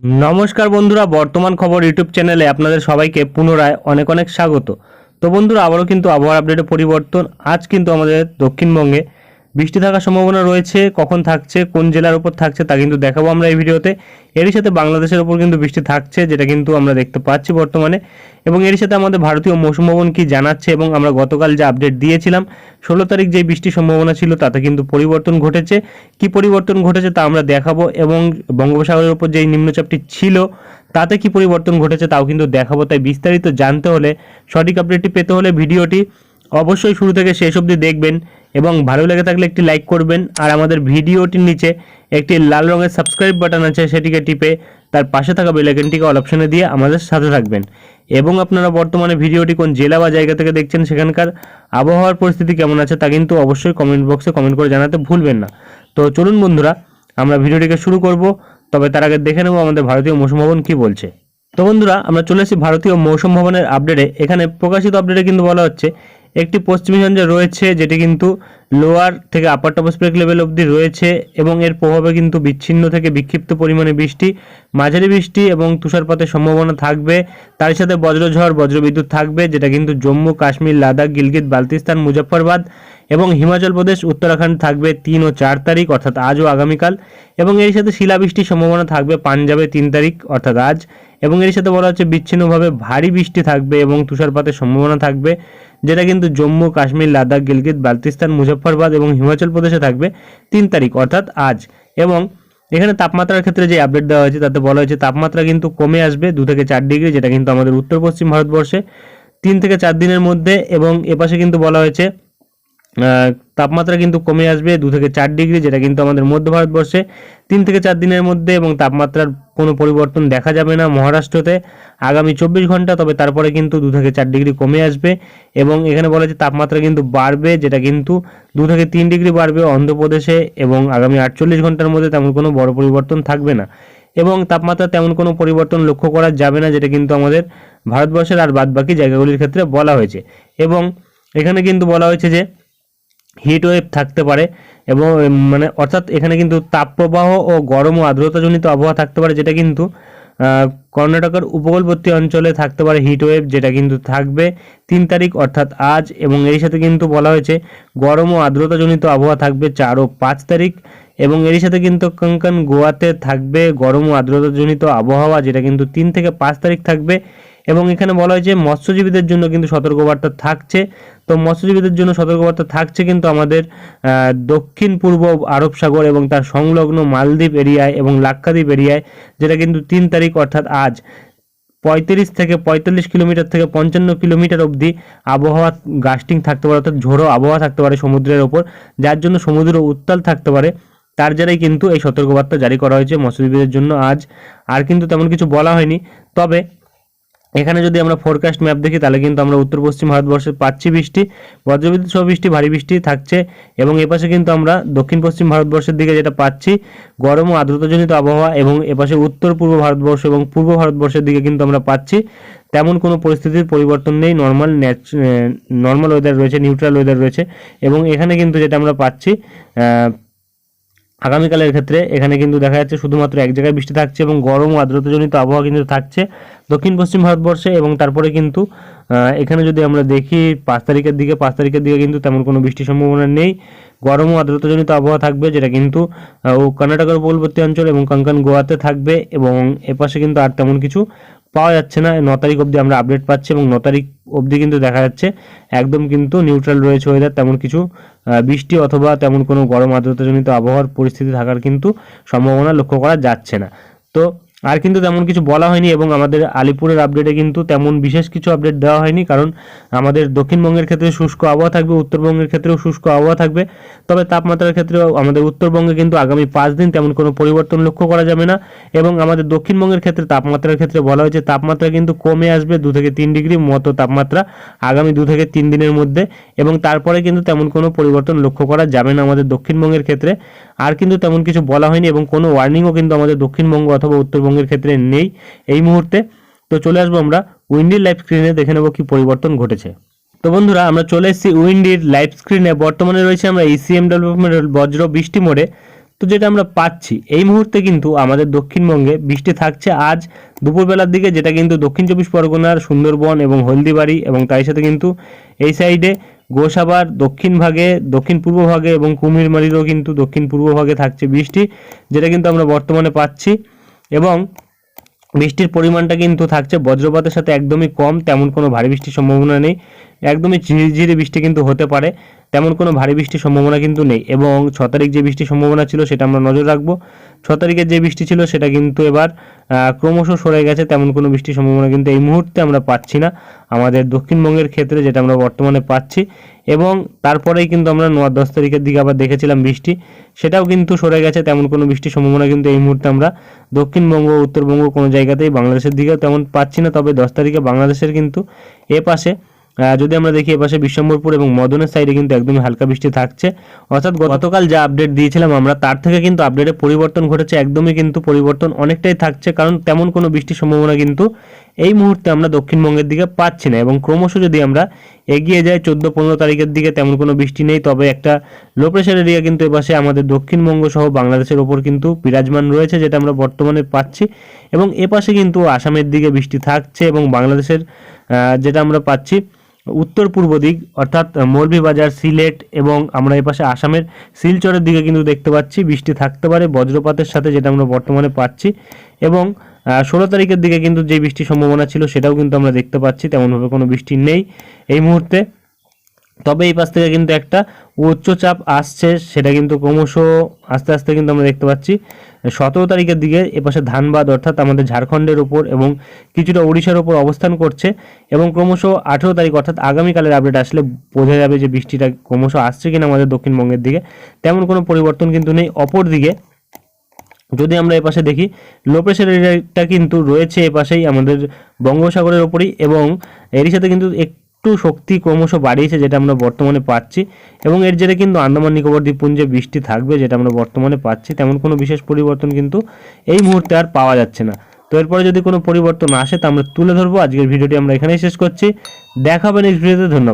নমস্কার বন্ধুরা, বর্তমান খবর ইউটিউব চ্যানেলে আপনাদের সবাইকে পুনরায় অনেক অনেক স্বাগত। তো বন্ধুরা, আবারও কিন্তু আবহাওয়ার আপডেটে পরিবর্তন। আজ কিন্তু আমাদের দক্ষিণবঙ্গে বৃষ্টি থাকার সম্ভাবনা রয়েছে, কখন থাকছে, কোন জেলার উপর থাকছে তা কিন্তু দেখাবো আমরা এই ভিডিওতে। এরই সাথে বাংলাদেশের উপর কিন্তু বৃষ্টি থাকছে, যেটা কিন্তু আমরা দেখতে পাচ্ছি বর্তমানে। এবং এর সাথে আমাদের ভারতীয় মৌসুম ভবন কি জানাচ্ছে এবং আমরা গতকাল যে আপডেট দিয়েছিলাম, ষোলো তারিখ যে বৃষ্টির সম্ভাবনা ছিল তাতে কিন্তু পরিবর্তন ঘটেছে। কি পরিবর্তন ঘটেছে তা আমরা দেখাবো এবং বঙ্গোপসাগরের উপর যেই নিম্নচাপটি ছিল, তাতে কি পরিবর্তন ঘটেছে তাও কিন্তু দেখাবো। তাই বিস্তারিত জানতে হলে, সঠিক আপডেটটি পেতে হলে ভিডিওটি অবশ্যই শুরু থেকে শেষ অবধি দেখবেন। এবং ভালো লেগে থাকলে একটি লাইক করবেন। আর আমাদের ভিডিওটির নিচে একটি লাল রঙের সাবস্ক্রাইব বাটন আছে, সেটিকে টিপে তার পাশে থাকা বেলাইকনটিকে অল অপশনে দিয়ে আমাদের সাথে থাকবেন। এবং আপনারা বর্তমানে ভিডিওটি কোন জেলা বা জায়গা থেকে দেখছেন সেখানকার আবহাওয়ার পরিস্থিতি কেমন আছে তা কিন্তু অবশ্যই কমেন্ট বক্সে কমেন্ট করে জানাতে ভুলবেন না। তো চলুন বন্ধুরা, আমরা ভিডিওটিকে শুরু করব। তবে তার আগে দেখে নেব আমাদের ভারতীয় মৌসুম ভবন কী বলছে। তো বন্ধুরা, আমরা চলে এসেছি ভারতীয় মৌসুম ভবনের আপডেটে এখানে প্রকাশিত আপডেটে কিন্তু বলা হচ্ছে একটি পশ্চিমী ঝঞ্ঝা রয়েছে, যেটি কিন্তু লোয়ার থেকে আপার টপোস্ফিরিক লেভেল অবধি রয়েছে এবং এর প্রভাবে কিন্তু বিচ্ছিন্ন থেকে বিক্ষিপ্ত পরিমাণে বৃষ্টি, মাঝারি বৃষ্টি এবং তুষারপাতের সম্ভাবনা থাকবে। তার সাথে বজ্রঝড়, বজ্রবিদ্যুৎ থাকবে, যেটা কিন্তু জম্মু, কাশ্মীর, লাদাখ, গিলগিত বালতিস্তান মুজফ্ফরবাদ এবং হিমাচল প্রদেশ, উত্তরাখণ্ড থাকবে তিন ও চার তারিখ, অর্থাৎ আজ ও আগামীকাল এবং এর সাথে শিলাবৃষ্টির সম্ভাবনা থাকবে পাঞ্জাবে তিন তারিখ, অর্থাৎ আজ। এবং এর সাথে বলা হচ্ছে বিচ্ছিন্নভাবে ভারী বৃষ্টি থাকবে এবং তুষারপাতের সম্ভাবনা থাকবে, যেটা কিন্তু জম্মু, কাশ্মীর, লাদাখ, গিলগিত বালতিস্তান মুজফ্ফরবাদ এবং হিমাচল প্রদেশে থাকবে তিন তারিখ, অর্থাৎ আজ। এবং এখানে তাপমাত্রার ক্ষেত্রে যে আপডেট দেওয়া হয়েছে, তাতে বলা হয়েছে তাপমাত্রা কিন্তু কমে আসবে দু থেকে চার ডিগ্রি, যেটা কিন্তু আমাদের উত্তর পশ্চিম ভারতবর্ষে। তিন থেকে চার দিনের মধ্যে এবং এপাশে কিন্তু বলা হয়েছে তাপমাত্রা কিন্তু কমে আসবে দু থেকে চার ডিগ্রি, যেটা কিন্তু আমাদের মধ্য ভারতবর্ষে তিন থেকে চার দিনের মধ্যে এবং তাপমাত্রার কোনো পরিবর্তন দেখা যাবে না মহারাষ্ট্রতে আগামী চব্বিশ ঘণ্টা, তবে তারপরে কিন্তু দু থেকে চার ডিগ্রি কমে আসবে এবং এখানে বলা হচ্ছে তাপমাত্রা কিন্তু বাড়বে, যেটা কিন্তু দু থেকে তিন ডিগ্রি বাড়বে অন্ধ্রপ্রদেশে এবং আগামী আটচল্লিশ ঘণ্টার মধ্যে তেমন কোনো বড় পরিবর্তন থাকবে না। এবং তাপমাত্রা তেমন কোনো পরিবর্তন লক্ষ্য করা যাবে না, যেটা কিন্তু আমাদের ভারতবর্ষের আর বাদবাকি জায়গাগুলির ক্ষেত্রে বলা হয়েছে। এবং এখানে কিন্তু বলা হয়েছে যে হিট ওয়েভ থাকতে পারে এবং মানে অর্থাৎ এখানে কিন্তু তাপপ্রবাহ ও গরম ও আর্দ্রতাজনিত আবহাওয়া থাকতে পারে, যেটা কিন্তু কর্ণাটকের উপকূলবর্তী অঞ্চলে থাকতে পারে হিট ওয়েভ যেটা কিন্তু থাকবে তিন তারিখ, অর্থাৎ আজ, এবং এর সাথে কিন্তু বলা হয়েছে গরম ও আর্দ্রতাজনিত আবহাওয়া থাকবে চার ও পাঁচ তারিখ, এবং এর সাথে কিন্তু কঙ্কন গোয়াতে থাকবে গরম ও আর্দ্রতাজনিত আবহাওয়া, যেটা কিন্তু তিন থেকে পাঁচ তারিখ থাকবে এবং এখানে বলা হয়েছে মৎস্যজীবীদের জন্য কিন্তু সতর্কবার্তা থাকছে। তো মৎস্যজীবীদের জন্য সতর্কবার্তা থাকছে কিন্তু আমাদের দক্ষিণ পূর্ব আরব সাগর এবং তার সংলগ্ন মালদ্বীপ এরিয়ায় এবং লাক্ষাদ্বীপ এরিয়ায়, যেটা কিন্তু তিন তারিখ অর্থাৎ আজ। পঁয়ত্রিশ থেকে পঁয়তাল্লিশ কিলোমিটার থেকে পঞ্চান্ন কিলোমিটার অবধি আবহাওয়া গাস্টিং থাকতে পারে অর্থাৎ ঝোড়ো আবহাওয়া থাকতে পারে সমুদ্রের ওপর, যার জন্য সমুদ্র উত্তাল থাকতে পারে। তার যারাই কিন্তু এই সতর্কবার্তা জারি করা হয়েছে মৎস্যজীবীদের জন্য আজ। আর কিন্তু তেমন কিছু বলা হয়নি। তবে এখানে যদি আমরা ফোরকাস্ট ম্যাপ দেখি, তাহলে কিন্তু আমরা উত্তর পশ্চিম ভারতবর্ষে পাচ্ছি বৃষ্টি, বজ্রবিদ্যুৎ সহ বৃষ্টি, ভারী বৃষ্টি থাকছে এবং এপাশে কিন্তু আমরা দক্ষিণ পশ্চিম ভারতবর্ষের দিকে যেটা পাচ্ছি, গরম ও আর্দ্রতাজনিত আবহাওয়া এবং এপাশে উত্তর পূর্ব ভারতবর্ষ এবং পূর্ব ভারতবর্ষের দিকে কিন্তু আমরা পাচ্ছি, তেমন কোনো পরিস্থিতির পরিবর্তন নেই নর্মাল ন্যাচ নর্মাল ওয়েদার রয়েছে নিউট্রাল ওয়েদার রয়েছে এবং এখানে কিন্তু যেটা আমরা পাচ্ছি আগামীকালের ক্ষেত্রে এখানে কিন্তু দেখা যাচ্ছে শুধুমাত্র এক জায়গায় বৃষ্টি থাকছে এবং গরম ও আর্দ্রতাজনিত আবহাওয়া কিন্তু থাকছে। দক্ষিণ পশ্চিম ভারতবর্ষে এবং তারপরে কিন্তু এখানে যদি আমরা দেখি পাঁচ তারিখের দিকে, পাঁচ তারিখের দিকে কিন্তু তেমন কোনো বৃষ্টির সম্ভাবনা নেই। গরম ও আর্দ্রতাজনিত আবহাওয়া থাকবে যেটা কিন্তু কর্ণাটকের উপকূলবর্তী অঞ্চল এবং কঙ্কন গোয়াতে থাকবে এবং এপাশে কিন্তু আর তেমন কিছু পাওয়া যাচ্ছে না। ন তারিখ অবধি আমরা আপডেট পাচ্ছি এবং ন তারিখ অবধি কিন্তু দেখা যাচ্ছে একদম কিন্তু নিউট্রাল রয়েছে ওয়েদার তেমন কিছু বৃষ্টি অথবা তেমন কোনো গরম আর্দ্রতাজনিত আবহাওয়ার পরিস্থিতি থাকার কিন্তু সম্ভাবনা লক্ষ্য করা যাচ্ছে না। তো আর কিন্তু তেমন কিছু বলা হয়নি এবং আমাদের আলিপুরের আপডেটে কিন্তু তেমন বিশেষ কিছু আপডেট দেওয়া হয়নি, কারণ আমাদের দক্ষিণবঙ্গের ক্ষেত্রে শুষ্ক আবহাওয়া থাকবে, উত্তরবঙ্গের ক্ষেত্রেও শুষ্ক আবহাওয়া থাকবে। তবে তাপমাত্রার ক্ষেত্রেও আমাদের উত্তরবঙ্গে কিন্তু আগামী পাঁচ দিন তেমন কোনো পরিবর্তন লক্ষ্য করা যাবে না এবং আমাদের দক্ষিণবঙ্গের ক্ষেত্রে তাপমাত্রার ক্ষেত্রে বলা হয়েছে তাপমাত্রা কিন্তু কমে আসবে দু থেকে তিন ডিগ্রি মতো তাপমাত্রা আগামী দু থেকে তিন দিনের মধ্যে এবং তারপরে কিন্তু তেমন কোনো পরিবর্তন লক্ষ্য করা যাবে না আমাদের দক্ষিণবঙ্গের ক্ষেত্রে। আর কিন্তু তেমন কিছু বলা হয়নি এবং কোনো ওয়ার্নিংও কিন্তু আমাদের দক্ষিণবঙ্গ অথবা উত্তরবঙ্গের ক্ষেত্রে নেই এই মুহূর্তে। তো চলে আসব আমরা উইন্ডির লাইভ স্ক্রিনে, দেখে নেব কি পরিবর্তন ঘটেছে। তো বন্ধুরা, আমরা চলে এসেছি উইন্ডির লাইভ স্ক্রিনে। বর্তমানে রয়েছে আমরা ইসিএম ডেভেলপমেন্ট বজ্র বৃষ্টি মোড়ে। তো যেটা আমরা পাচ্ছি, এই মুহূর্তে কিন্তু আমাদের দক্ষিণবঙ্গে বৃষ্টি থাকছে আজ দুপুরবেলার দিকে, যেটা কিন্তু দক্ষিণ চব্বিশ পরগনার সুন্দরবন এবং হলদিবাড়ি এবং তাই সাথে কিন্তু এই সাইডে গোসাবার দক্ষিণ ভাগে, দক্ষিণ পূর্ব ভাগে এবং কুমিরমারিরও কিন্তু দক্ষিণ পূর্ব ভাগে থাকছে বৃষ্টি, যেটা কিন্তু আমরা বর্তমানে পাচ্ছি। এবং বৃষ্টির পরিমাণটা কিন্তু থাকছে বজ্রপাতের সাথে একদমই কম, তেমন কোনো ভারী বৃষ্টির সম্ভাবনা নেই। একদমই ঝিরিঝিরি বৃষ্টি কিন্তু হতে পারে। তেমন কোনো ভারী বৃষ্টির সম্ভাবনা কিন্তু নেই এবং ছ তারিখ যে বৃষ্টির সম্ভাবনা ছিল সেটা আমরা নজর রাখব। ছ তারিখের যে বৃষ্টি ছিল সেটা কিন্তু এবার ক্রমশ সরে গেছে, তেমন কোনো বৃষ্টির সম্ভাবনা কিন্তু এই মুহূর্তে আমরা পাচ্ছি না। আমাদের দক্ষিণবঙ্গের ক্ষেত্রে যেটা আমরা বর্তমানে পাচ্ছি এবং তারপরেই কিন্তু আমরা নয় দশ তারিখের দিকে আবার দেখেছিলাম বৃষ্টি। সেটাও কিন্তু সরে গেছে, তেমন কোনো বৃষ্টির সম্ভাবনা কিন্তু এই মুহূর্তে আমরা দক্ষিণবঙ্গ, উত্তরবঙ্গ কোনো জায়গাতেই বাংলাদেশের দিকেও তেমন পাচ্ছি না। তবে দশ তারিখে বাংলাদেশের কিন্তু এ পাশে যদি আমরা দেখি এপাশে বিশ্বম্বরপুর এবং মদনের সাইডে কিন্তু একদমই হালকা বৃষ্টি থাকছে। অর্থাৎ গতকাল যা আপডেট দিয়েছিলাম আমরা, তার থেকে কিন্তু আপডেটে পরিবর্তন ঘটেছে, একদমই কিন্তু পরিবর্তন অনেকটাই থাকছে, কারণ তেমন কোনো বৃষ্টির সম্ভাবনা কিন্তু এই মুহূর্তে আমরা দক্ষিণবঙ্গের দিকে পাচ্ছি না। এবং ক্রমশ যদি আমরা এগিয়ে যাই চোদ্দ পনেরো তারিখের দিকে তেমন কোনো বৃষ্টি নেই, তবে একটা লো প্রেশার এরিয়া কিন্তু এপাশে আমাদের দক্ষিণবঙ্গ সহ বাংলাদেশের ওপর কিন্তু বিরাজমান রয়েছে, যেটা আমরা বর্তমানে পাচ্ছি। এবং এপাশে কিন্তু আসামের দিকে বৃষ্টি থাকছে এবং বাংলাদেশের যেটা আমরা পাচ্ছি উত্তর পূর্ব দিক, অর্থাৎ মৌলভীবাজার সিলেট এবং আমরা এই পাশে আসামের শিলচরের দিকে কিন্তু দেখতে পাচ্ছি, বৃষ্টি থাকতে পারে, বজ্রপাতের সাথে যেটা আমরা বর্তমানে পাচ্ছি এবং ষোলো তারিখের দিকে কিন্তু যে বৃষ্টির সম্ভাবনা ছিল সেটাও কিন্তু আমরা দেখতে পাচ্ছি, তেমনভাবে কোনো বৃষ্টি নেই এই মুহূর্তে। তবে এই পাশ থেকে কিন্তু একটা উচ্চচাপ আসছে, সেটা কিন্তু ক্রমশ আস্তে আস্তে কিন্তু আমরা দেখতে পাচ্ছি। সতেরো তারিখের দিকে এপাশে ধানবাদ অর্থাৎ আমাদের ঝাড়খণ্ডের ওপর এবং কিছুটা ওড়িশার ওপর অবস্থান করছে এবং ক্রমশ আঠেরো তারিখ অর্থাৎ আগামীকালের আপডেট আসলে বোঝা যাবে যে বৃষ্টিটা ক্রমশ আসছে কিনা আমাদের দক্ষিণবঙ্গের দিকে। তেমন কোনো পরিবর্তন কিন্তু নেই। অপর দিকে যদি আমরা এপাশে দেখি লো প্রেশার কিন্তু রয়েছে এপাশেই আমাদের বঙ্গোপসাগরের ওপরই এবং এরই সাথে কিন্তু একটু শক্তি ক্রমশ বাড়িয়েছে যেটা আমরা বর্তমানে পাচ্ছি এবং এর জেরে কিন্তু আন্দামান, নিকোবর দ্বীপপুঞ্জে বৃষ্টি থাকবে যেটা আমরা বর্তমানে পাচ্ছি। তেমন কোনো বিশেষ পরিবর্তন কিন্তু এই মুহূর্তে আর পাওয়া যাচ্ছে না। তো এরপরে যদি কোনো পরিবর্তন আসে, তা আমরা তুলে ধরবো। আজকের ভিডিওটি আমরা এখানেই শেষ করছি। দেখা হবে নেক্সট ভিডিওতে ধন্যবাদ।